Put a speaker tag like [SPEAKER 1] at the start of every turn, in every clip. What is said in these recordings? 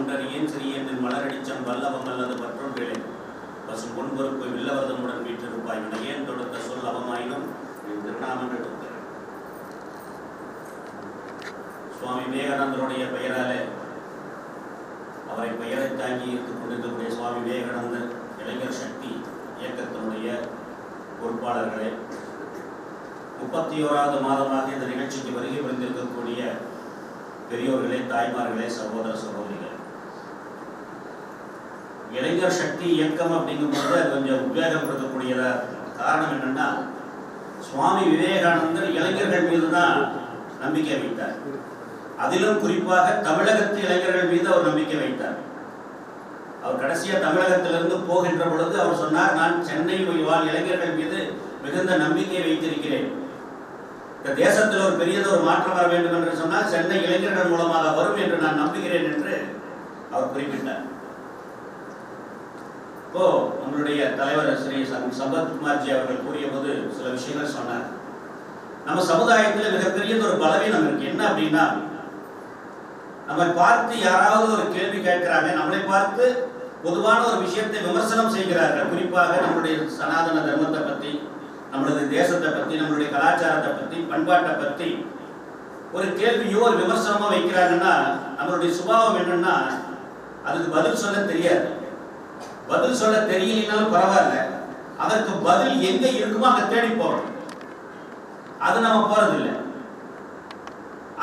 [SPEAKER 1] வல்லவம் ஒன்றறியேன் சிறியேன் மலரடிச்சம் வல்லவம் அல்லது மற்றொன்றிலே பசும் பொன்பொறுப்பு வில்லவர்தனுடன் வீற்றிருப்பாய். வினையேன் தொடுத்த சொல் அவமாயினும் என் திருநாமன் எடுத்தேன் சுவாமி விவேகானந்தருடைய பெயராலே அவரை பெயரை தாங்கி இருந்து கொண்டிருக்கக்கூடிய சுவாமி விவேகானந்தர் இளைஞர் சக்தி இயக்கத்தினுடைய பொறுப்பாளர்களே முப்பத்தி ஓராவது மாதமாக இந்த நிகழ்ச்சிக்கு வருகை புரிந்திருக்கக்கூடிய பெரியோர்களே தாய்மார்களே சகோதர சகோதரிகள் இளைஞர் சக்தி இயக்கம் அப்படிங்கும்போது அது கொஞ்சம் உத்வேகம் கொடுக்கக்கூடியதா காரணம் என்னன்னா சுவாமி விவேகானந்தர் இளைஞர்கள் மீது தான் நம்பிக்கை வைத்தார். அதிலும் குறிப்பாக தமிழகத்து இளைஞர்கள் மீது அவர் நம்பிக்கை வைத்தார். அவர் கடைசியா தமிழகத்திலிருந்து போகின்ற பொழுது அவர் சொன்னார் நான் சென்னை வாழ் இளைஞர்கள் மீது மிகுந்த நம்பிக்கை வைத்திருக்கிறேன். இந்த தேசத்தில் ஒரு பெரியதொரு மாற்றம் வர வேண்டும் என்று சொன்னால் சென்னை இளைஞர்கள் மூலமாக வரும் என்று நான் நம்புகிறேன் என்று அவர் குறிப்பிட்டார். இப்போ நம்மளுடைய தலைவர் ஸ்ரீ சம்பத் சம்பத்குமார்ஜி அவர்கள் கூறிய போது சில விஷயங்கள் சொன்னார். நம்ம சமுதாயத்தில் மிகப்பெரிய ஒரு பலவீனம் இருக்கு. என்ன அப்படின்னா நம்ம பார்த்து யாராவது ஒரு கேள்வி கேட்கிறாங்க நம்மளை பார்த்து பொதுவான ஒரு விஷயத்தை விமர்சனம் செய்கிறார்கள். குறிப்பாக நம்மளுடைய சனாதன தர்மத்தை பத்தி நம்மளது தேசத்தை பத்தி நம்மளுடைய கலாச்சாரத்தை பத்தி பண்பாட்டை பத்தி ஒரு கேள்வியோ ஒரு விமர்சனமோ வைக்கிறாங்கன்னா நம்மளுடைய சுபாவம் என்னன்னா அதுக்கு பதில் சொல்ல தெரியாது. பதில் சொல்ல தெரியலனாலும் பரவாயில்ல. அதற்கு பதில் எங்க இருக்குமோ அங்க தேடி போறோம். அது நம்ம போறது இல்லை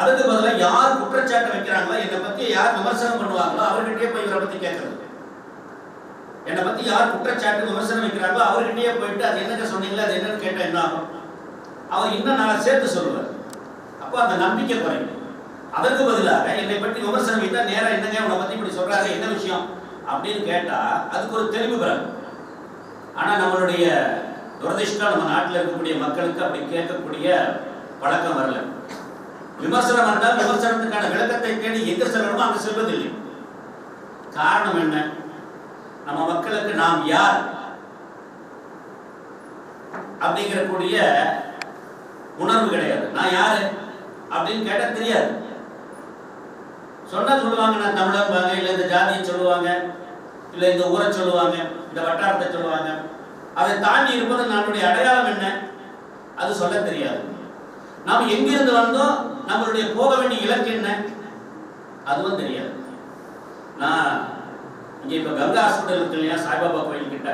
[SPEAKER 1] அதுக்கு பதிலாக யார் குற்றச்சாட்டு வைக்கிறாங்களோ என்னை பத்தி யார் விமர்சனம் பண்ணுவாங்களோ அவர்கிட்டயே போய் இவரை பத்தி கேட்கறது. என்னை பத்தி யார் குற்றச்சாட்டு விமர்சனம் வைக்கிறாங்களோ அவர்கிட்டயே போயிட்டு அது என்னங்க சொன்னீங்களா அது என்னன்னு கேட்டா என்ன ஆகும்? அவர் இன்னும் நான் சேர்த்து சொல்லுவார். அப்போ அந்த நம்பிக்கை குறையும். அதற்கு பதிலாக என்னை பற்றி விமர்சனம் வைத்தா நேரம் என்னங்க உன்னை பத்தி இப்படி சொல்றாரு என்ன விஷயம்? அப்படின்னு கேட்டா அதுக்கு ஒரு தெளிவு பிறகு ஆனா நம்மளுடைய துரதிஷ்டம் நம்ம நாட்டில் இருக்கக்கூடிய மக்களுக்கு அப்படி கேட்கக்கூடிய பழக்கம் வரல. விமர்சனம் வந்தால் விமர்சனத்துக்கான விளக்கத்தை தேடி எங்க செல்லணுமோ அங்க செல்வதில்லை. காரணம் என்ன? நம்ம மக்களுக்கு நாம் யார்? அப்படிங்கிற கூடிய உணர்வு கிடையாது. நான் யாரு? அப்படின்னு கேட்டால் தெரியாது. சொன்னா சொல்லுவாங்க நான் தமிழம்பாங்க இல்லை இந்த ஜாதியை சொல்லுவாங்க இல்லை இந்த ஊரை சொல்லுவாங்க இந்த வட்டாரத்தை சொல்லுவாங்க. அதை தாண்டி இருப்பது நம்மளுடைய அடையாளம் என்ன? அது சொல்ல தெரியாது. நாம் எங்கிருந்து வந்தோம் நம்மளுடைய போக வேண்டிய இலக்கு என்ன? அதுவும் தெரியாது. நான் இங்கே இப்போ கங்கா ஹாஸ்பிட்டல் இருக்கு இல்லையா சாய்பாபா கோயில் கிட்ட.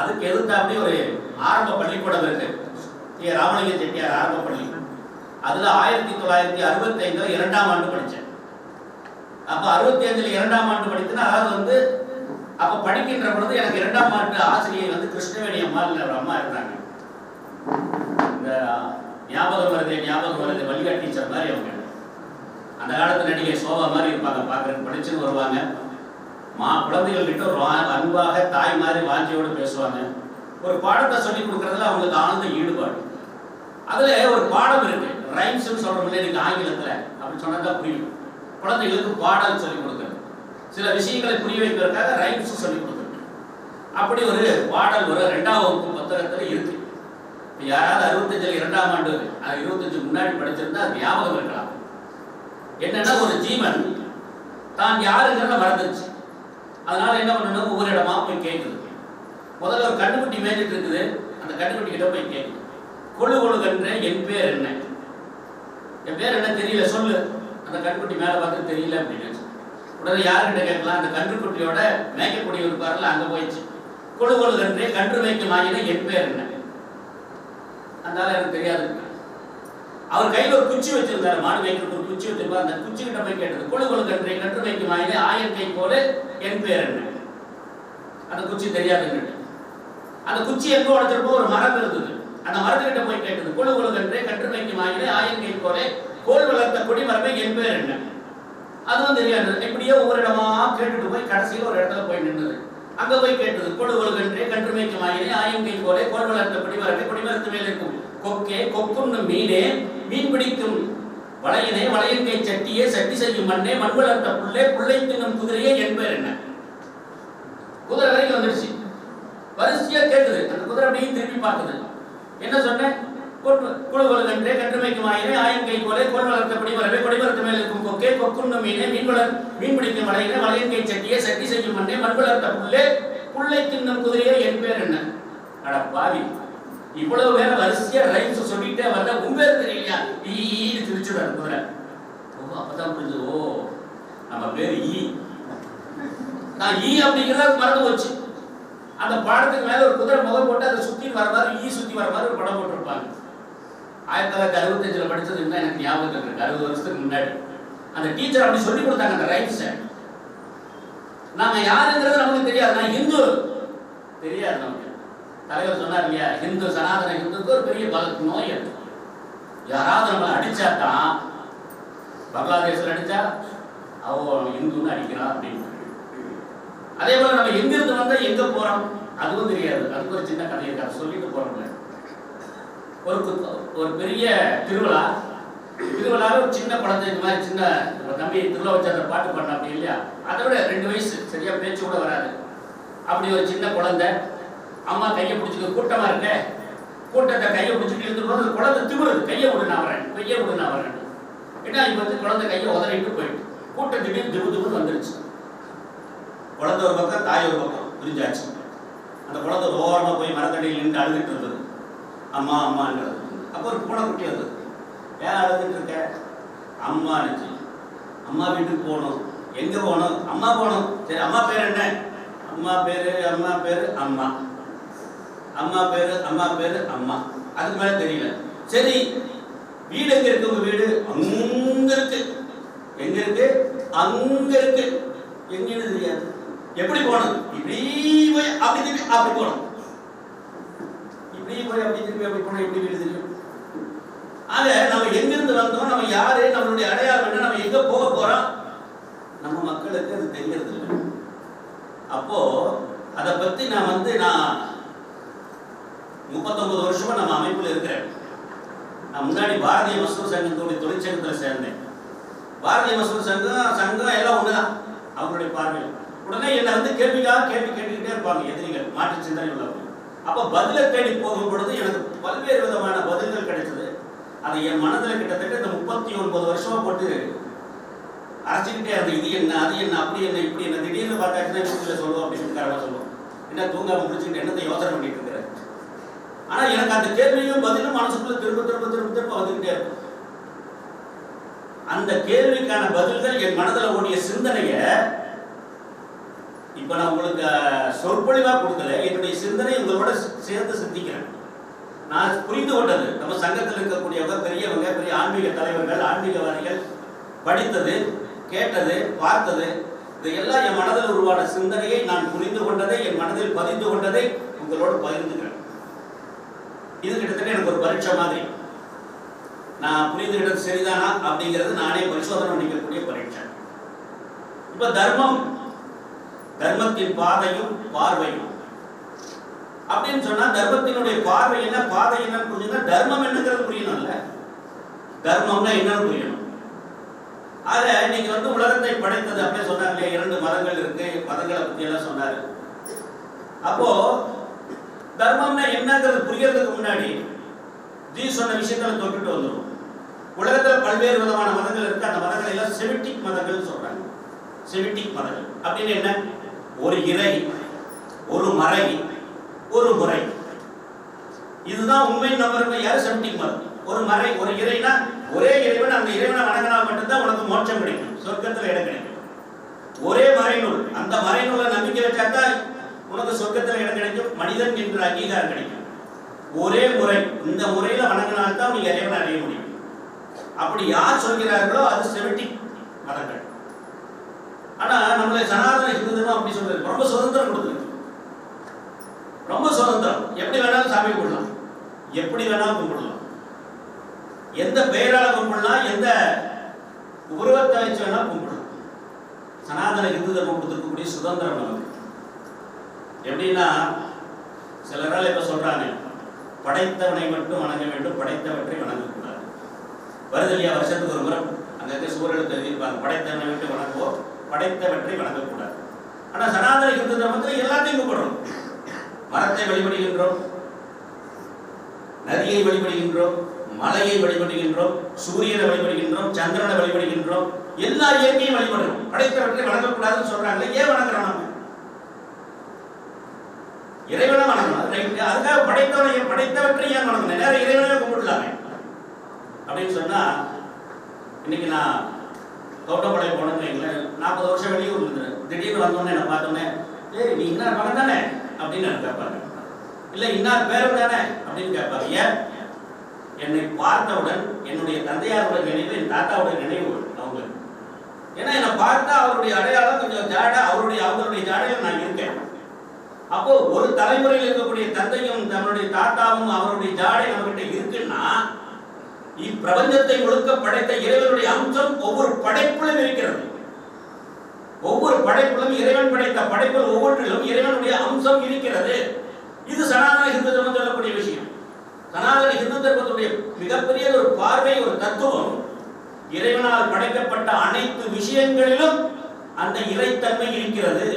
[SPEAKER 1] அதுக்கு எதிர்த்தாப்படி ஒரு ஆரம்ப பள்ளிக்கூடம் இருக்கு. ஏ ராமலிங்க செட்டியார் ஆரம்ப பள்ளி. அதில் ஆயிரத்தி தொள்ளாயிரத்தி அறுபத்தி இரண்டாம் ஆண்டு படித்தேன். அப்ப அறுபத்தி அஞ்சுல இரண்டாம் ஆண்டு படித்தேன்னா அதாவது வந்து அப்ப படிக்கின்ற பொழுது எனக்கு இரண்டாம் ஆண்டு ஆசிரியர் வந்து கிருஷ்ணவேணி அம்மாவில் ஒரு அம்மா இருந்தாங்க. இந்த ஞாபகம் வருது ஞாபகம் வருது வழிகா டீச்சர் மாதிரி அவங்க. அந்த காலத்து நடிகை சோபா மாதிரி இருப்பாங்க பார்க்கறதுக்கு படிச்சுன்னு வருவாங்க. மா குழந்தைகள் கிட்ட ஒரு வா- அன்பாக தாய் மாதிரி வாஞ்சியோடு பேசுவாங்க. ஒரு பாடத்தை சொல்லி கொடுக்கறதுல அவங்களுக்கு ஆனந்த ஈடுபாடு. அதுல ஒரு பாடம் இருக்கு. ரைம்ஸ்னு சொல்கிறோம்ல எனக்கு ஆங்கிலத்துல. அப்படி சொன்னா தான் புரியும். குழந்தைகளுக்கு பாடல் சொல்லிக் கொடுக்கறது. சில விஷயங்களை புரிய வைப்பதற்காக ரைம்ஸ் சொல்லிக் கொடுக்கறது. அப்படி ஒரு பாடல் ஒரு ரெண்டாம் வகுப்பு புத்தகத்தில் இருக்கு. யாராவது அறுபத்தஞ்சில் இரண்டாம் ஆண்டு அது இருபத்தஞ்சு முன்னாடி படிச்சிருந்தா அது ஞாபகம் இருக்கலாம். என்னன்னா ஒரு ஜீவன் தான் யாருங்கிறத மறந்துருச்சு. அதனால என்ன பண்ணணும்? ஒவ்வொரு இடமா போய் கேட்குது முதல்ல ஒரு கண்டுக்குட்டி மேய்ஞ்சிட்டு இருக்குது. அந்த கண்டுக்குட்டி கிட்ட போய் கேட்குது கொழு கொழுகன்ற என் பேர் என்ன? என் பேர் என்ன தெரியல? சொல்லு. அந்த கண்டுக்குட்டி மேலே பார்த்து தெரியல அப்படின்னு உடனே யாருக்கிட்ட கேட்கலாம்? அந்த கன்றுக்குட்டியோட மேய்க்கக்கூடிய இருப்பார்ல அங்கே போயிடுச்சு. கொழு கொழுகன்றே கன்று மேய்க்கும் ஆகின என் பேர் என்ன? அதனால எனக்கு தெரியாது. அவர் கையில் ஒரு குச்சி வச்சிருந்தாரு. மாடு மேய்க்கிறதுக்கு ஒரு குச்சி வச்சிருப்பார் அந்த குச்சி கிட்ட போய் கேட்டது கொழு கொழு கன்றை கன்று மேய்க்கும் ஆகின ஆயன் கை போல என் பேர் என்ன? அந்த குச்சி தெரியாதுன்னு அந்த குச்சி எங்க உடைச்சிருப்போ? ஒரு மரம் இருந்தது. அந்த மரத்துக்கிட்ட போய் கேட்டது கொழு கொழு கன்றே கன்று மேய்க்கும் ஆகின ஆயன் கை போல கோல் வளர்த்த கொடிமரமே என் பேர் என்ன? அதுவும் தெரியாது. இப்படியே ஒவ்வொரு இடமா கேட்டுட்டு போய் கடைசியில் ஒரு இடத்துல போய் நின்னுது அங்க போய் கேட்டது கொடு கொள்கன்றே கன்று மேய்க்கும் ஆயினே ஆயங்கை போலே கோல் வளர்த்த கொடிமரமே கொடிமரத்து மேல் இருக்கும். கொக்கே கொக்குன்னு மீனே மீன் பிடிக்கும். வளையனே வளையங்கை சட்டியே சட்டி செய்யும் மண்ணே மண் வளர்த்த புள்ளே புள்ளை தின்னும் குதிரையே என் பேர் என்ன? குதிரை வரைக்கும் வந்துருச்சு வரிசையா கேட்டுது. அந்த குதிரை அப்படியே திருப்பி பார்க்குது. என்ன சொன்னேன்? குழுவல் கன்றே கன்றுமைக்கும் ஆயிரே ஆயம் கை கோலே கோல் வளர்த்தபடி வரவே கொடி வளர்த்த மேல் இருக்கும் கொக்கே கொக்குண்ணும் மீனே மீன் வளர் மீன் பிடிக்கும் மலையிலே மலையின் கை சட்டியே சட்டி செய்யும் மண்ணே மண் வளர்த்த புல்லே புள்ளை தின்னும் குதிரையே என் பேர் என்ன? அட பாவி இவ்வளவு வேற வரிசையா ரைம்ஸ் சொல்லிட்டே வர்ற உன் பேர் தெரியலையா? ஈ திருச்சுடாரு குதிரை ஓ அப்பதான் புரிஞ்சது. ஓ நம்ம பேர் ஈ. நான் ஈ அப்படிங்கிறத மறந்து போச்சு. அந்த பாடத்துக்கு மேல ஒரு குதிரை முதல் போட்டு அதை சுத்தி வர மாதிரி ஈ சுத்தி வர மாதிரி ஒரு படம் போட்டிருப்பாங்க. ஆயிரத்தி தொள்ளாயிரத்தி அறுபத்தஞ்சில் படித்தது இன்னும் எனக்கு ஞாபகம் இருக்கு. அறுபது வருஷத்துக்கு முன்னாடி. அந்த டீச்சர் அப்படி சொல்லி கொடுத்தாங்க அந்த ரைம்ஸை நாம யாருங்கிறது நமக்கு தெரியாது. நான் ஹிந்து. தெரியாது நமக்கு. தலைவர் சொன்னார் இல்லையா? ஹிந்து சனாதன ஹிந்துக்கு ஒரு பெரிய பல நோய் அது. யாராவது நம்மளை அடிச்சா தான் பங்களாதேஷ்ல அடிச்சா அவ இந்துன்னு அடிக்கிறான் அப்படின்னு அதே போல நம்ம எங்கிருந்து வந்தா எங்க போறோம்? அதுவும் தெரியாது. அதுக்கு ஒரு சின்ன கதை இருக்கு அதை சொல்லிட்டு போறோம்ல. ஒரு ஒரு பெரிய திருவிழா. திருவிழாவில் ஒரு சின்ன குழந்தை இந்த மாதிரி சின்ன தம்பி திருவிழா வச்சு அந்த பாட்டு பண்ண அப்படி இல்லையா? அதை விட ரெண்டு வயசு சரியா பேச்சு கூட வராது. அப்படி ஒரு சின்ன குழந்தை. அம்மா கையை பிடிச்சிக்க கூட்டமா இருக்க. கூட்டத்தை கையை பிடிச்சிட்டு இருந்து குழந்தை திமுறது கையை விடு நான் வரேன். கையை விடு நான் வரேன். ஏன்னா இப்ப வந்து குழந்தை கையை உதறிட்டு போயிட்டு. கூட்டம் திடீர்னு திபு திபுன்னு வந்துருச்சு. குழந்தை ஒரு பக்கம் தாய் ஒரு பக்கம். புரிஞ்சாச்சு. அந்த குழந்தை ஒரு ஓரமா போய் மரத்தடியில் நின்று அழுதுட்டு இருந்தது. அம்மா அம்மான்றது அப்போ ஒரு பூனை குட்டி வந்தது. ஏன் அழுதுட்டு இருக்க. அம்மா இருந்துச்சு. அம்மா வீட்டுக்கு போகணும். எங்கே போகணும்? அம்மா போகணும். சரி அம்மா பேர் என்ன? அம்மா பேர் அம்மா பேர் அம்மா. அம்மா பேர் அம்மா பேர் அம்மா. அதுக்கு மேலே தெரியல. சரி வீடு எங்கே இருக்கு உங்கள் வீடு? அங்கே இருக்கு. எங்கே இருக்கு? அங்க இருக்கு. எங்கேன்னு தெரியாது. எப்படி போகணும்? இப்படி போய் அப்படி திருப்பி அப்படி போகணும். இப்படி போய் அப்படி திரும்பி அப்படி போனா எப்படி வீடு தெரியும்? ஆக நம்ம எங்கிருந்து வந்தோம்? நம்ம யாரு? நம்மளுடைய அடையாளம் என்ன? நம்ம எங்க போக போறோம்? நம்ம மக்களுக்கு அது தெரியறது இல்லை. அப்போ அதை பத்தி நான் வந்து நான் முப்பத்தொன்பது வருஷமா நம்ம அமைப்புல இருக்கிறேன். நான் முன்னாடி பாரதிய மசூர் சங்கத்துடைய தொழிற்சங்கத்தில் சேர்ந்தேன். பாரதிய மசூர் சங்கம் சங்கம் எல்லாம் ஒண்ணுதான். அவங்களுடைய பார்வையில். உடனே என்னை வந்து கேள்விக்காக கேள்வி கேட்டுக்கிட்டே இருப்பாங்க எதிரிகள் மாற்று சிந்தனை உள்ளவங்க. அப்போ பதிலை தேடி போகும் பொழுது எனக்கு பல்வேறு விதமான பதில்கள் கிடைச்சது அது என் மனதில் கிட்டத்தட்ட இந்த முப்பத்தி ஒன்பது வருஷமா போட்டு அரைச்சிக்கிட்டே அந்த இது என்ன அது என்ன அப்படி என்ன இப்படி என்ன திடீர்னு பார்த்தாச்சுன்னா வீட்டில் சொல்லுவோம் அப்படின்னு காரணம் சொல்லுவோம். என்ன தூங்காம முடிச்சுக்கிட்டு என்னத்தை யோசனை பண்ணிட்டு இருக்கிற ஆனா எனக்கு அந்த கேள்வியும் பதிலும் மனசுக்குள்ள திரும்ப திரும்ப திரும்ப திரும்ப வந்துகிட்டே இருக்கும். அந்த கேள்விக்கான பதில்கள் என் மனதில் ஓடிய சிந்தனைய இப்ப நான் உங்களுக்கு சொற்பொழிவா கொடுக்கல. என்னுடைய சிந்தனை உங்களோட சேர்ந்து சிந்திக்கிறேன். நான் புரிந்து கொண்டது நம்ம சங்கத்தில் இருக்கக்கூடியவங்க பெரியவங்க பெரிய ஆன்மீக தலைவர்கள் ஆன்மீகவாதிகள் படித்தது கேட்டது பார்த்தது இதையெல்லாம் என் மனதில் உருவான சிந்தனையை நான் புரிந்து கொண்டதை என் மனதில் பதிந்து கொண்டதை உங்களோடு பகிர்ந்துக்கிறேன். இது கிட்டத்தட்ட எனக்கு ஒரு பரீட்சை மாதிரி. நான் புரிந்துகிட்டது சரிதானா அப்படிங்கிறது நானே பரிசோதனை பண்ணிக்கக்கூடிய பரீட்சை. இப்போ தர்மம் தர்மத்தின் பாதையும் பார்வையும். அப்படின்னு சொன்னா தர்மத்தினுடைய பார்வை என்ன? பாதை என்னன்னு புரிஞ்சுன்னா தர்மம் என்னங்கிறது புரியணும்ல. தர்மம்னா என்னன்னு புரியணும். ஆக இன்னைக்கு வந்து உலகத்தை படைத்தது அப்படியே சொன்னாங்களே இரண்டு மதங்கள் இருக்கு மதங்களை பத்தி எல்லாம் சொன்னாரு. அப்போ தர்மம்னா என்னங்கிறது புரியறதுக்கு முன்னாடி தீ சொன்ன விஷயத்துல தொட்டுட்டு வந்துடும் உலகத்துல பல்வேறு விதமான மதங்கள் இருக்கு அந்த மதங்கள் எல்லாம் செமிட்டிக் மதங்கள் சொல்றாங்க. செமிட்டிக் மதங்கள். அப்படின்னு என்ன? ஒரு இறை ஒரு மறை ஒரு முறை. இதுதான் உண்மை நபர்கள் யார் செமிட்டிக் மதம் ஒரு மறை ஒரு இறைனா ஒரே இறைவன் அந்த இறைவனை வணங்கினா மட்டும்தான் உனக்கு மோட்சம் கிடைக்கும். சொர்க்கத்தில் இடம் கிடைக்கும். ஒரே மறைநூல். அந்த மறைநூலை நம்பிக்கை வச்சாதான் உனக்கு சொர்க்கத்தில் இடம் கிடைக்கும் மனிதன் என்ற அங்கீகாரம் கிடைக்கும். ஒரே முறை. இந்த முறையில வணங்கினால்தான் நீ இறைவனை அடைய முடியும். அப்படி யார் சொல்கிறார்களோ அது செமிட்டிக் மதங்கள் ஆனா நம்மளை சனாதன இந்து தர்மம் அப்படி சொல்றது. ரொம்ப சுதந்திரம் கொடுத்துருக்கு ரொம்ப சுதந்திரம். எப்படி வேணாலும் சாமி கும்பிடலாம். எப்படி வேணாலும் கும்பிடலாம். எந்த பெயரால் கும்பிடலாம் எந்த உருவத்தை வச்சு வேணாலும் கும்பிடலாம். சனாதன ஹிந்து தர்மம் கொடுத்துருக்கக்கூடிய சுதந்திரம் நமக்கு. எப்படின்னா சிலரால் இப்போ சொல்றாங்க படைத்தவனை மட்டும் வணங்க வேண்டும் படைத்தவற்றை வணங்கக்கூடாது. வருது இல்லையா வருஷத்துக்கு ஒரு முறை. அங்கே சூரியனுக்கு எழுதியிருப்பாங்க படைத்தவனை விட்டு வணங்குவோம் படைத்தவற்றை வணங்கக்கூடாது ஆனா சனாதன ஹிந்து தர்மத்தில் எல்லாத்தையும் கும்பிடுறோம் மரத்தை வழிபடுகின்றோம் நதியை வழிபடுகின்றோம் மலையை வழிபடுகின்றோம் சூரியனை வழிபடுகின்றோம் சந்திரனை வழிபடுகின்றோம் எல்லா இயற்கையும் வழிபடுறோம் படைத்தவற்றை வணங்கக்கூடாதுன்னு சொல்றாங்களே ஏன் வணங்குறோம் நம்ம இறைவனை வணங்கணும். ரைட்டு அதுக்காக படைத்தவனை படைத்தவற்றை ஏன் வணங்கணும்? நேரம் இறைவனை கும்பிடலாமே. அப்படின்னு சொன்னா இன்னைக்கு நான் தோட்டப்பாளையம் போனேன்னு வைங்களேன் நாற்பது வருஷம் வெளியூர் இருந்தேன் திடீர்னு வந்தோடனே என்ன பார்த்தோன்னே ஏய் நீ இன்னார் மகன் தானே? அப்படின்னு நான் கேட்பாங்க. இல்லை இன்னார் பேரும் தானே? அப்படின்னு கேட்பாங்க. ஏன்? என்னை பார்த்தவுடன் என்னுடைய தந்தையாரோட நினைவு என் தாத்தாவோட நினைவு அவங்க. ஏன்னா என்னை பார்த்தா அவருடைய அடையாளம் கொஞ்சம் ஜாடா அவருடைய அவங்களுடைய ஜாடையில் நான் இருக்கேன். அப்போ ஒரு தலைமுறையில் இருக்கக்கூடிய தந்தையும் தன்னுடைய தாத்தாவும் அவருடைய ஜாடை நம்மகிட்ட இருக்குன்னா இப்பிரபஞ்சத்தை முழுக்க படைத்த இறைவனுடைய அம்சம் ஒவ்வொரு படைப்பிலும் இருக்கிறது. ஒவ்வொரு படைப்பிலும் இறைவன் படைத்த படைப்பில் ஒவ்வொன்றிலும் இறைவனுடைய அம்சம் இருக்கிறது. இது சனாதன இந்து தர்மம் சொல்லக்கூடிய விஷயம். சனாதன இந்து தர்மத்துடைய மிகப்பெரிய ஒரு பார்வை ஒரு தத்துவம் இறைவனால் படைக்கப்பட்ட அனைத்து விஷயங்களிலும் அந்த இறைத்தன்மை இருக்கிறது.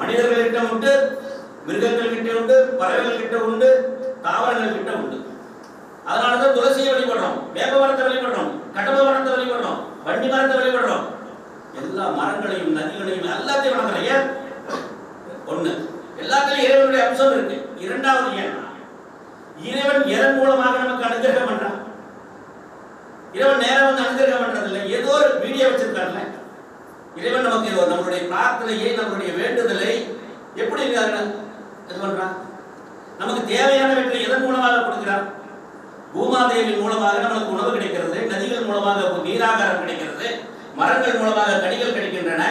[SPEAKER 1] மனிதர்கள்கிட்ட உண்டு மிருகங்கள் கிட்ட உண்டு பறவைகள் கிட்ட உண்டு தாவரங்கள் கிட்ட உண்டு. அதனாலதான் துளசியை வழிபடுறோம் வேப்ப மரத்தை வழிபடுறோம் கடம்ப மரத்தை வழிபடுறோம் வண்டி மரத்தை வழிபடுறோம் எல்லா மரங்களையும் நதிகளையும் எல்லாத்தையும் வணங்குறோம் ஏன்? ஒண்ணு. எல்லாத்துலயும் இறைவனுடைய அம்சம் இருக்கு. இரண்டாவது ஏன்? இறைவன் எதன் மூலமாக நமக்கு அனுகிரகம் பண்றான்? இறைவன் நேரம் வந்து அனுகிரகம் பண்றது இல்லை ஏதோ ஒரு வீடியோ வச்சிருக்காருல்ல? இறைவன் நமக்கு நம்மளுடைய பிரார்த்தனையை நம்மளுடைய வேண்டுதலை எப்படி இருக்காரு இது பண்றான்? நமக்கு தேவையானவற்றை எதன் மூலமாக கொடுக்கிறான்? பூமாதேவின் மூலமாக நமக்கு உணவு கிடைக்கிறது நதிகள் மூலமாக நீராகாரம் கிடைக்கிறது மரங்கள் மூலமாக கனிகள் கிடைக்கின்றன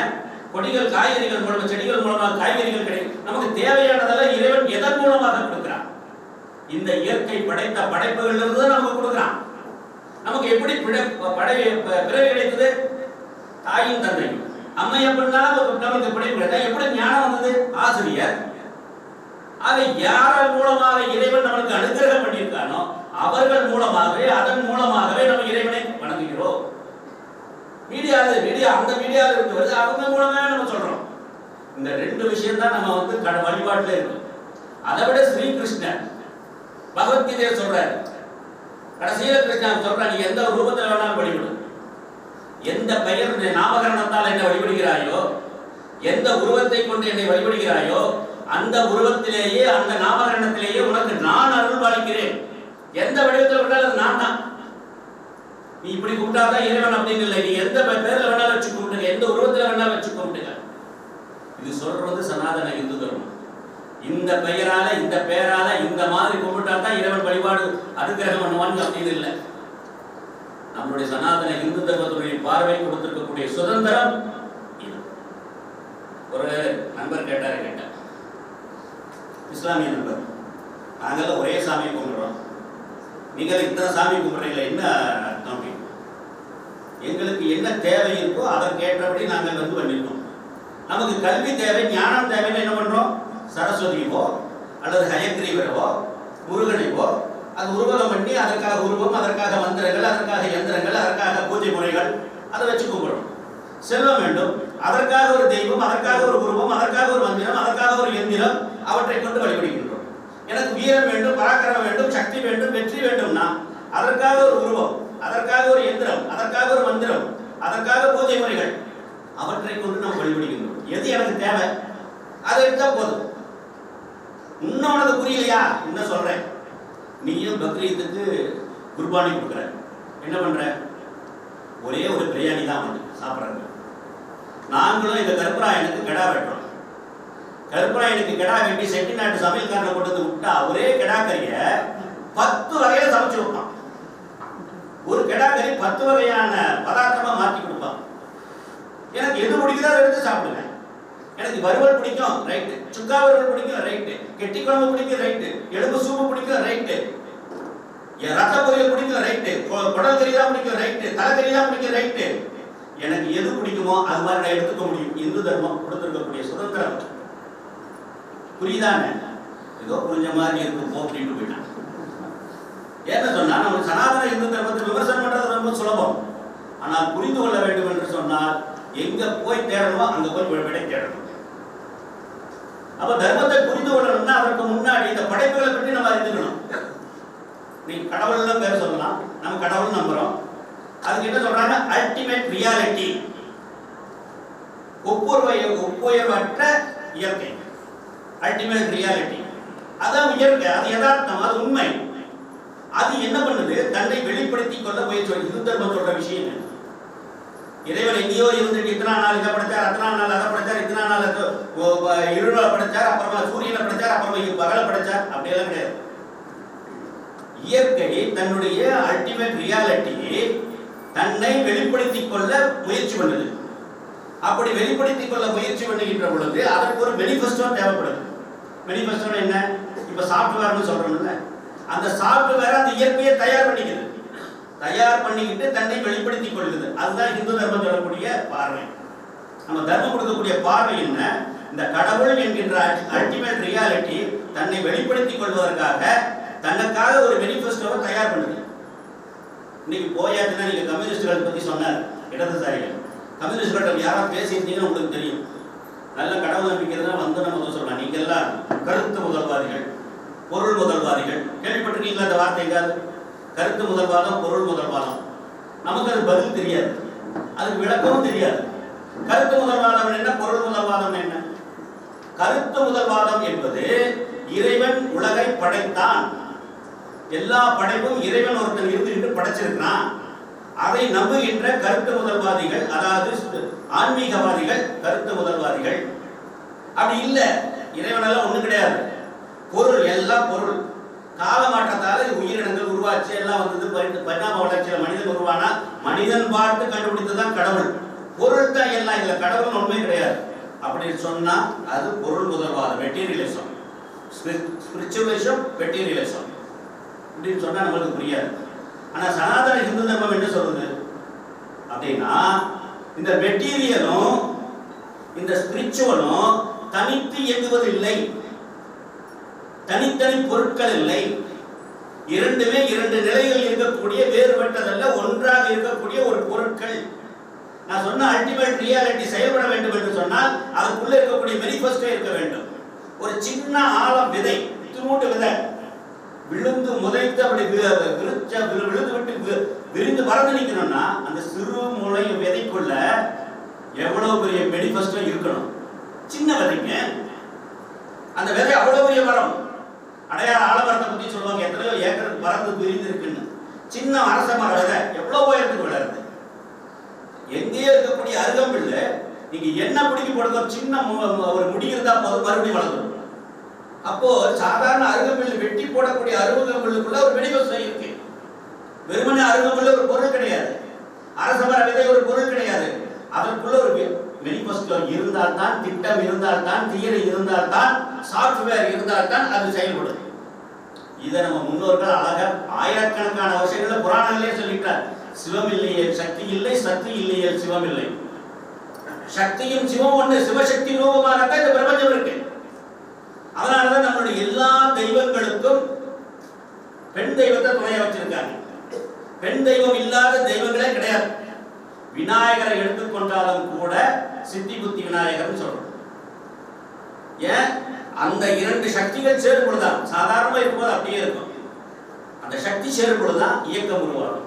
[SPEAKER 1] கொடிகள் காய்கறிகள் மூலமாக செடிகள் மூலமாக காய்கறிகள் கிடைக்கும் நமக்கு தேவையானதெல்லாம் இறைவன் எதன் மூலமாக கொடுக்கிறான்? இந்த இயற்கை படைத்த படைப்புகள் இருந்து தான் நமக்கு கொடுக்கிறான். நமக்கு எப்படி பிழை- படை பிறகு கிடைத்தது? தாயும் தந்தையும். அம்மை அப்படின்னா நமக்கு படைப்பு கிடைத்தா எப்படி ஞானம் வந்தது? ஆசிரியர். அதை யார் மூலமாக இறைவன் நம்மளுக்கு அனுகிரகம் பண்ணியிருக்கானோ அவர்கள் மூலமாகவே அதன் மூலமாகவே நம்ம இறைவனை வணங்குகிறோம். மீடியா மீடியா அந்த மீடியால இருந்து வருது அவங்க மூலமாகவே நம்ம சொல்றோம். இந்த ரெண்டு விஷயம் தான் நம்ம வந்து கட வழிபாட்டில் இருக்கு. அதை விட ஸ்ரீகிருஷ்ணன் பகவத்கீதையை சொல்றாரு. கடைசியில கிருஷ்ணன் சொல்றான் நீ எந்த ரூபத்தில் வேணாலும் வழிபடு. எந்த பெயர் நாமகரணத்தால் என்னை வழிபடுகிறாயோ எந்த உருவத்தை கொண்டு என்னை வழிபடுகிறாயோ அந்த உருவத்திலேயே அந்த நாமகரணத்திலேயே உனக்கு நான் அருள் பாலிக்கிறேன் எந்த வடிவத்தில் விட்டாலும் நான் தான் நீ இப்படி கூப்பிட்டாதான் இறைவன் அப்படின்னு இல்லை. நீ எந்த பே- பேர்ல வேணாலும் வச்சு கும்பிட்டுங்க. எந்த உருவத்துல வேணாலும் வச்சு கும்பிட்டுங்க. இது சொல்றது சனாதன இந்து தர்மம். இந்த பெயரால இந்த பெயரால இந்த மாதிரி கும்பிட்டா தான் இறைவன் வழிபாடு அனுகிரகம் பண்ணுவான்னு அப்படின்னு இல்லை. நம்முடைய சனாதன இந்து தர்மத்துடைய பார்வை கொடுத்திருக்கக்கூடிய சுதந்திரம் ஒரு நண்பர் கேட்டாரு கேட்டார். இஸ்லாமிய நண்பர். நாங்கெல்லாம் ஒரே சாமியை கும்பிடுறோம். நீங்கள் இத்தனை சாமி கும்பிடுறீங்களா என்ன அர்த்தம் அப்படின்னு எங்களுக்கு என்ன தேவை இருக்கோ அதற்கேற்றபடி நாங்கள் வந்து பண்ணிருக்கோம் நமக்கு கல்வி தேவை ஞானம் தேவைன்னு என்ன பண்ணுறோம் சரஸ்வதியவோ அல்லது ஹயக்ரீவரவோ முருகனைவோ அது உருவகம் பண்ணி அதற்காக உருவம் அதற்காக மந்திரங்கள் அதற்காக இயந்திரங்கள் அதற்காக பூஜை முறைகள் அதை வச்சு கும்பிடணும் செல்வம் வேண்டும். அதற்காக ஒரு தெய்வம் அதற்காக ஒரு உருவம் அதற்காக ஒரு மந்திரம் அதற்காக ஒரு எந்திரம் அவற்றை கொண்டு வழிபடுகிறோம் எனக்கு வீரம் வேண்டும் பராக்கிரமம் வேண்டும் சக்தி வேண்டும் வெற்றி வேண்டும்னா அதற்காக ஒரு உருவம் அதற்காக ஒரு எந்திரம் அதற்காக ஒரு மந்திரம் அதற்காக பூஜை முறைகள். அவற்றை கொண்டு நாம் வழிபடுகின்றோம். எது எனக்கு தேவை? அதை எடுத்தா போதும். இன்னும் உனக்கு புரியலையா? என்ன சொல்றேன். நீயும் பக்ரீத்துக்கு குர்பானி கொடுக்குற. என்ன பண்ற? ஒரே ஒரு பிரியாணி தான் வந்து சாப்பிட்றாங்க. நாங்களும் இந்த கருப்பராயனுக்கு கிடா வெட்டுறோம். கருப்பராயனுக்கு கிடா வெட்டி செட்டிநாட்டு சமையல்காரனை கொண்டு வந்து விட்டா ஒரே கிடா பத்து வகையில சமைச்சு வைப்பான். ஒரு கிடா பத்து வகையான பதார்த்தமா மாற்றி கொடுப்பான். எனக்கு எது பிடிக்குதோ அதை எடுத்து சாப்பிடுவேன் எனக்கு வறுவல் பிடிக்கும் ரைட்டு சுக்கா வறுவல் பிடிக்கும் ரைட்டு கெட்டி குழம்பு பிடிக்கும் ரைட்டு எலும்பு சூப்பு பிடிக்கும் ரைட்டு என் ரத்த பொரியல் பிடிக்கும் ரைட்டு குடல் கறி தான் பிடிக்கும் ரைட்டு தலைக்கறி தான் பிடிக்கும் ரைட்டு எனக்கு எது பிடிக்குமோ அது மாதிரி நான் எடுத்துக்க முடியும். இந்து தர்மம் கொடுத்துருக்கக்கூடிய சுதந்திரம். புரியுதானே? ஏதோ புரிஞ்ச மாதிரி இருக்கும் போட்டு போயிட்டான். ஏன்னு சொன்னா நம்ம சனாதன இந்து தர்மத்தை விமர்சனம் பண்றது ரொம்ப சுலபம். ஆனால் புரிந்து கொள்ள வேண்டும் என்று சொன்னால் எங்க போய் தேடணுமோ அங்க போய் விடை தேடணும். அப்ப தர்மத்தை புரிந்து கொள்ளணும்னா அதற்கு முன்னாடி இந்த படைப்புகளை பற்றி நம்ம அறிந்துக்கணும். நீ கடவுள்னு பேர் சொல்லலாம். நம்ம கடவுள் நம்புறோம். அதுக்கு என்ன சொல்றாங்க? அல்டிமேட் ரியாலிட்டி ஒப்புயர்வற்ற இயற்கை. அல்டிமேட் ரியாலிட்டி அதான் இயற்கை அது யதார்த்தம் அது உண்மை. அது என்ன பண்ணுது? தன்னை வெளிப்படுத்திக் கொள்ள முயற்சி இந்து தர்மம் சொல்ற விஷயம் இறைவன் எங்கேயோ இருந்துட்டு இத்தனா நாள் இதை படைச்சார் அத்தனா நாள் அதை படைச்சார் இத்தனா நாள் இருளை படைச்சார் அப்புறமா சூரியனை படைச்சார் அப்புறமா பகலை படைச்சார். அப்படியெல்லாம் கிடையாது. இயற்கை தன்னுடைய அல்டிமேட் ரியாலிட்டியை தன்னை வெளிப்படுத்திக் கொள்ள முயற்சி பண்ணுது. அப்படி வெளிப்படுத்திக் கொள்ள முயற்சி பண்ணுகின்ற பொழுது அதற்கு ஒரு மெனிஃபெஸ்டோ தேவைப்படுது. மேனிஃபெஸ்டோ என்ன? இப்போ சாஃப்ட்வேர்னு சொல்கிறோம்ல அந்த சாஃப்ட்வேர் அந்த இயற்கையை தயார் பண்ணிக்கிறது தயார் பண்ணிக்கிட்டு தன்னை வெளிப்படுத்திக் கொள்ளுது. அதுதான் இந்து தர்மம் சொல்லக்கூடிய பார்வை. நம்ம தர்மம் கொடுக்கக்கூடிய பார்வை என்ன? இந்த கடவுள் என்கின்ற அல்டிமேட் ரியாலிட்டி தன்னை வெளிப்படுத்திக் கொள்வதற்காக தனக்காக ஒரு மேனிஃபெஸ்டோவை தயார் பண்ணுது. இன்னைக்கு போயாச்சுன்னா நீங்கள் கம்யூனிஸ்டுகள் பற்றி சொன்னார். இடதுசாரிகள். கம்யூனிஸ்டுகள் யாராவது பேசியிருந்தீங்கன்னு உங்களுக்கு தெரியும். நல்ல கடவுள் நம்பிக்கைதான் வந்து நம்ம சொல்லலாம். நீங்க எல்லாம் கருத்து முதல்வாதிகள் பொருள் முதல்வாதிகள். கேள்விப்பட்டிருக்கீங்களா அந்த வார்த்தை எங்காவது? கருத்து முதல்வாதம் பொருள் முதல்வாதம். நமக்கு அது பதில் தெரியாது. அதுக்கு விளக்கமும் தெரியாது. கருத்து முதல்வாதம் என்ன? பொருள் முதல்வாதம் என்ன? கருத்து முதல்வாதம் என்பது இறைவன் உலகை படைத்தான். எல்லா படைப்பும் இறைவன் ஒருத்தன் இருந்துகிட்டு படைச்சிருக்கிறான். அதை நம்புகின்ற கருத்து முதல்வாதிகள் அதாவது ஆன்மீகவாதிகள் கருத்து முதல்வாதிகள். அப்படி இல்லை. இறைவனெல்லாம் ஒன்றும் கிடையாது. பொருள் எல்லாம் பொருள். காலமாற்றத்தால் உயிரினங்கள் உருவாச்சு எல்லாம் வந்தது பரிணாம வளர்ச்சியில் மனிதன் உருவானா? மனிதன் பார்த்து கண்டுபிடித்ததுதான் கடவுள். பொருள் தான் எல்லாம் இல்லை கடவுள் உண்மை கிடையாது. அப்படி சொன்னா அது பொருள் முதல்வாதம் மெட்டீரியலிசம் ஸ்பிரிச்சுவலிசம் மெட்டீரியலிசம் அப்படின்னு சொன்னா நம்மளுக்கு புரியாது. ஆனா சனாதன ஹிந்து தர்மம் என்ன சொல்லுது? அப்படின்னா இந்த மெட்டீரியலும் இந்த ஸ்பிரிச்சுவலும் தனித்து இயங்குவதில்லை. தனித்தனி பொருட்கள் இல்லை. இரண்டுமே இரண்டு நிலைகள் இருக்கக்கூடிய வேறுபட்டதல்ல ஒன்றாக இருக்கக்கூடிய ஒரு பொருட்கள். நான் சொன்ன அல்டிமேட் ரியாலிட்டி செயல்பட வேண்டும் என்று சொன்னால் அதுக்குள்ள இருக்கக்கூடிய மெனிஃபெஸ்டோ இருக்க வேண்டும். ஒரு சின்ன ஆழம் விதை இத்தினூட்டு விதை. விழுந்து முதைத்து அப்படி விருச்ச விழுந்து விட்டு விரிந்து வளர்ந்து நிற்கணும்னா அந்த சிறு முளை விதைக்குள்ள எவ்வளவு பெரிய மேனிஃபெஸ்டோ இருக்கணும்? சின்ன விதைங்க. அந்த விதை அவ்வளவு பெரிய மரம் அடையாள ஆலமரத்தை பத்தி சொல்லுவாங்க. எத்தனையோ ஏக்கருக்கு பறந்து விரிந்து இருக்குன்னு சின்ன அரச மர விதை எவ்வளவு உயரத்துக்கு வளருது. எங்கேயோ இருக்கக்கூடிய அருகம்பில்லு நீங்க என்ன பிடிக்க போடுங்க. சின்ன ஒரு முடி இருந்தால் போதும் மறுபடியும் வளர்ந்துடும் அப்போ சாதாரண அருகம்பில் வெட்டி போடக்கூடிய அருகம்பில்லுக்குள்ள ஒரு வெடிவசம் இருக்கு. வெறுமனே அருகம்பில் ஒரு பொருள் கிடையாது. அரசமர விதை ஒரு பொருள் கிடையாது. அதற்குள்ள ஒரு மெனிபஸ்டோ இருந்தால் தான் திட்டம் இருந்தால் தான் தியரி இருந்தால் தான் சாஃப்ட்வேர் இருந்தால் தான் அது செயல்படும். இதை நம்ம முன்னோர்கள் அழகா ஆயிரக்கணக்கான வருஷங்கள்ல புராணங்களே சொல்லிட்டார். சிவம் இல்லையே சக்தி இல்லை சக்தி இல்லையே சிவம் இல்லை சக்தியும் சிவம் ஒன்று சிவசக்தி ரூபமாக இந்த பிரபஞ்சம் இருக்கு. அதனாலதான் நம்மளுடைய எல்லா தெய்வங்களுக்கும் பெண் தெய்வத்தை துணைய வச்சிருக்காங்க. பெண் தெய்வம் இல்லாத தெய்வங்களே கிடையாது. விநாயகரை எடுத்துக்கொண்டாலும் கூட சித்தி புத்தி விநாயகர்னு சொல்றோம். ஏன்? அந்த இரண்டு சக்திகள் சேரும் பொழுதுதான் சாதாரணமா இருக்கும்போது அப்படியே இருக்கும். அந்த சக்தி சேரும் பொழுதுதான் இயக்கம் உருவாகும்.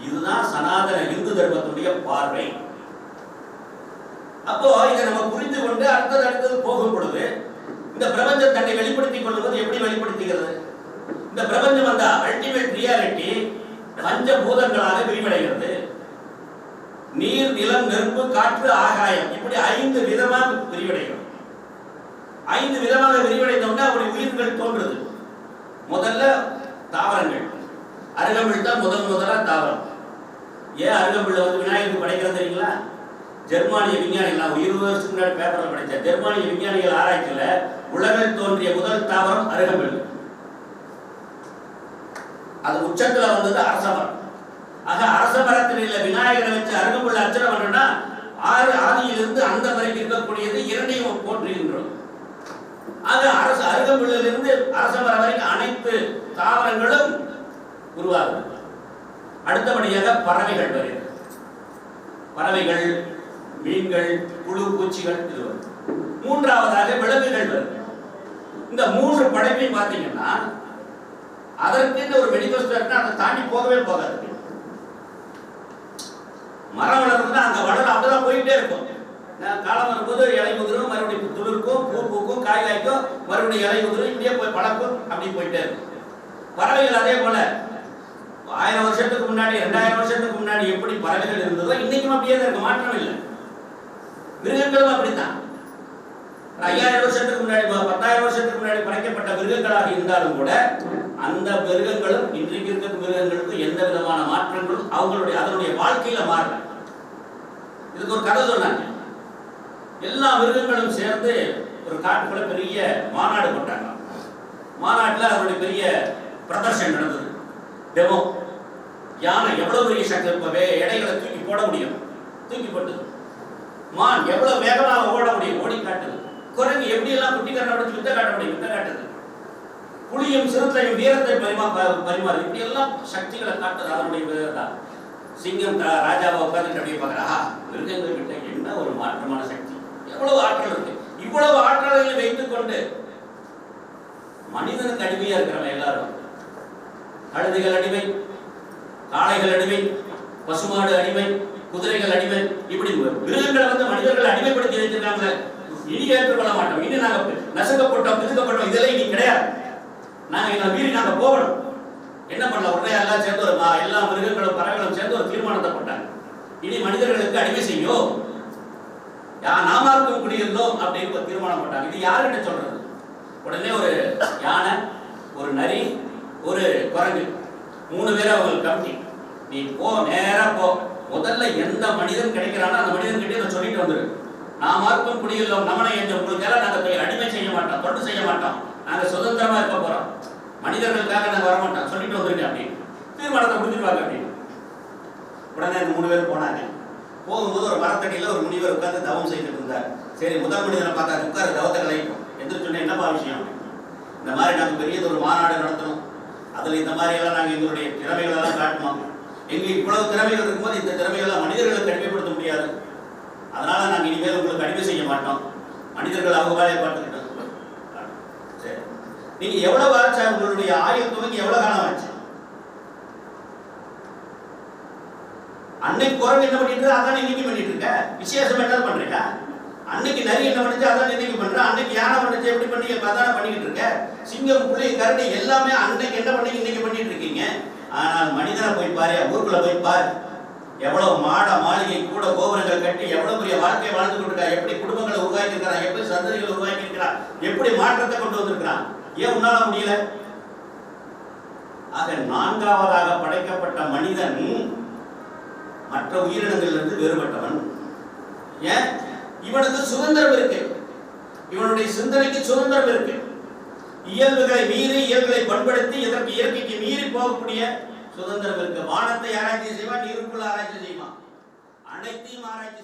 [SPEAKER 1] இதுதான் சனாதன இந்து தர்மத்துடைய பார்வை. அப்போ இதை நம்ம புரிந்து கொண்டு அடுத்தது அடுத்தது போகும் பொழுது இந்த பிரபஞ்சம் தன்னை வெளிப்படுத்திக் கொள்வது எப்படி வெளிப்படுத்துகிறது? இந்த பிரபஞ்சம் அந்த அல்டிமேட் ரியாலிட்டி பஞ்ச பூதங்களாக விரிவடைகிறது. நீர் நிலம் நெருப்பு காற்று ஆகாயம் இப்படி ஐந்து விதமாக விரிவடைகிறது. ஐந்து விதமாக விரிவடைந்தோம்னா அவருடைய உயிர்கள் தோன்றுது. முதல்ல தாவரங்கள். அருகம்பில் தான் முதல் முதலாக தாவரம். ஏன் அருகம்பில் வந்து விநாயகருக்கு படைக்கிறது தெரியுங்களா? ஜெர்மானிய விஞ்ஞானிகள் நான் இருபது வருஷத்துக்கு முன்னாடி பேப்பரில் படித்தேன். ஜெர்மானிய விஞ்ஞானிகள் ஆராய்ச்சியில் உலகில் தோன்றிய முதல் தாவரம் அருகம்பில். அது உச்சத்துல வந்தது அரசமரம் ஆக அரச மரத்தில் விநாயகரை வச்சு அருகம்புள்ள அர்ச்சனை பண்ணோம்னா ஆறு ஆதியிலிருந்து அந்த வரைக்கும் இருக்கக்கூடியது இரண்டையும் போற்றுகின்றோம். ஆக அரசு அருகம்புள்ளிலிருந்து அரச மரம் வரைக்கும் அனைத்து தாவரங்களும் உருவாகும். அடுத்தபடியாக பறவைகள் வருகிறது பறவைகள் மீன்கள் புழு பூச்சிகள் இது வரும். மூன்றாவதாக விலங்குகள் வரும். இந்த மூன்று படைப்பையும் பார்த்தீங்கன்னா அதற்குன்னு ஒரு மெனிஃபெஸ்டோ இருக்குன்னா அதை தாண்டி போகவே போகாது. மரம் வளர்றதுனா அந்த வளர அப்படிதான் போயிட்டே இருக்கும். நான் காலம் வரும்போது இலை உதிரும் மறுபடியும் துளிர்க்கும் பூ பூக்கும் காய் காய்க்கும் மறுபடியும் இலை உதிரும் இப்படியே போய் பழக்கும் அப்படி போயிட்டே இருக்கும். பறவைகள் அதே போல. ஆயிரம் வருஷத்துக்கு முன்னாடி ரெண்டாயிரம் வருஷத்துக்கு முன்னாடி எப்படி பறவைகள் இருந்ததோ இன்னைக்கும் அப்படியே தான் இருக்கு மாற்றம் இல்லை. மிருகங்களும் அப்படித்தான். ஐயாயிரம் வருஷத்துக்கு முன்னாடி பத்தாயிரம் வருஷத்துக்கு முன்னாடி படைக்கப்பட்ட மிருகங்களாக இருந்தாலும் கூட அந்த மிருகங்களும் இன்றைக்கு இருக்கிற மிருகங்களுக்கும் எந்த விதமான மாற்றங்களும் அவங்களுடைய அதனுடைய வாழ்க்கையில மாறல. இதுக்கு ஒரு கதை சொன்னாங்க. எல்லா மிருகங்களும் சேர்ந்து ஒரு காட்டுக்குள்ள பெரிய மாநாடு போட்டாங்க. மாநாட்டில் அதனுடைய பெரிய பிரதர்ஷன் நடந்தது. டெமோ. யானை எவ்வளவு பெரிய சக்தி இருப்பவே எடைகளை தூக்கி போட முடியும். தூக்கி போட்டது. மான் எவ்வளவு வேகமாக ஓட முடியும் ஓடி காட்டுது குரங்கு எப்படி எல்லாம் குட்டி கண்ணோட வித்த காட்ட முடியும்? வித்த காட்டுது புலியும் சிறுத்தையும் வீரத்தை பரிமா பரிமாறு இப்படி எல்லாம் சக்திகளை காட்டுது அதனுடைய விதத்தான் சிங்கம் ராஜாவை உட்கார்ந்துட்டு அப்படியே பார்க்கறா மிருகங்கள் கிட்ட என்ன ஒரு மாற்றமான சக்தி? எவ்வளவு ஆற்றல் இருக்கு. இவ்வளவு ஆற்றலை வைத்துக் கொண்டு மனிதனுக்கு அடிமையா இருக்கிறவன் எல்லாரும். கழுதைகள் அடிமை காளைகள் அடிமை பசுமாடு அடிமை குதிரைகள் அடிமை இப்படி மிருகங்களை வந்து மனிதர்கள் அடிமைப்படுத்தி வைத்திருக்காங்க இனி ஏற்றுக்கொள்ள மாட்டோம் இனி நாங்க நசுக்கப்பட்டோம் பிதுக்கப்பட்டோம் இதெல்லாம் இனி கிடையாது. நாங்க எங்களை மீறி நாங்க போகணும். என்ன பண்ணலாம்? உடனே எல்லாம் சேர்ந்து ஒரு எல்லா மிருகங்களும் பறவைகளும் சேர்ந்து ஒரு தீர்மானத்தை போட்டாங்க. இனி மனிதர்களுக்கு அடிமை செய்யும் யா நாமார்க்கும் குடியிருந்தோம் அப்படின்னு ஒரு தீர்மானம் போட்டாங்க. இது யாருக்கிட்ட சொல்றது? உடனே ஒரு யானை ஒரு நரி ஒரு குரங்கு. மூணு பேரை அவங்க கமிட்டி. நீ போ நேரா போ. முதல்ல எந்த மனிதன் கிடைக்கிறானோ அந்த மனிதன் கிட்டே சொல்லிட்டு வந்துரு நாம் மார்க்கும் குடியுள்ளோம் நமனை என்று உங்களுக்கு நாங்கள் போய் அடிமை செய்ய மாட்டோம் தொண்டு செய்ய மாட்டோம். நாங்கள் சுதந்திரமா இருக்க போறோம். மனிதர்களுக்காக நாங்கள் வர மாட்டோம். சொல்லிட்டு வந்துருங்க அப்படின்னு தீர்மானத்தை முடிஞ்சிருவாங்க அப்படின்னு உடனே அந்த மூணு பேர் போனாங்க. போகும்போது ஒரு மரத்தடியில் ஒரு முனிவர் உட்கார்ந்து தவம் செய்துட்டு இருந்தார். சரி முதல் மனிதனை பார்த்தா உட்கார தவத்தை கலைப்போம் எந்திரிச்சு சொன்ன என்னப்பா விஷயம் இந்த மாதிரி நாங்கள் பெரியது ஒரு மாநாடு நடத்தணும். அதில் இந்த மாதிரி எல்லாம் நாங்கள் எங்களுடைய திறமைகளெல்லாம் காட்டணும் எங்க இவ்வளவு திறமைகள் இருக்கும்போது இந்த திறமைகள்லாம் மனிதர்களுக்கு அடிமைப்படுத்த முடியாது. அதனால நாங்க இனிமேல் உங்களுக்கு அடிமை செய்ய மாட்டோம். மனிதர்கள் அவங்க வேலையை பார்த்துக்கிட்டோம் சரி. நீங்க எவ்வளவு ஆச்சா உங்களுடைய ஆயுள் துவங்கி எவ்வளவு காலம் ஆச்சு? அன்னைக்கு குரங்கு என்ன பண்ணிட்டு அதான் இன்னைக்கு பண்ணிட்டு இருக்க. விசேஷம் என்ன பண்றீங்க? அன்னைக்கு நரி என்ன பண்ணுச்சு? அதான் இன்னைக்கு பண்ற. அன்னைக்கு யானை பண்ணுச்சு எப்படி பண்ணி அதான பண்ணிக்கிட்டு இருக்க. சிங்கம் புள்ளி கரடி எல்லாமே அன்னைக்கு என்ன பண்ணி இன்னைக்கு பண்ணிட்டு இருக்கீங்க. ஆனால் மனிதனை போய் பாரு ஊருக்குள்ள போய் பாரு. எவ்வளவு மாட மாளிகை கூட கோபுரங்கள் கட்டி எவ்வளவு பெரிய வாழ்க்கையை வாழ்ந்து கொண்டிருக்கா எப்படி குடும்பங்களை உருவாக்கி இருக்கிறான் எப்படி சந்ததிகளை உருவாக்கி இருக்கிறான் எப்படி மாற்றத்தை கொண்டு வந்திருக்கிறான் ஏன் உன்னால முடியல? ஆக நான்காவதாக படைக்கப்பட்ட மனிதன் மற்ற உயிரினங்களிலிருந்து வேறுபட்டவன். ஏன்? இவனுக்கு சுதந்திரம் இருக்கு. இவனுடைய சிந்தனைக்கு சுதந்திரம் இருக்கு. இயல்புகளை மீறி இயல்புகளை பண்படுத்தி இதற்கு இயற்கைக்கு மீறி போகக்கூடிய சுதந்திரம் இருக்கு. வானத்தை ஆராய்ச்சி செய்வான் நீருக்குள்ள ஆராய்ச்சி செய்வான். அனைத்தையும் ஆராய்ச்சி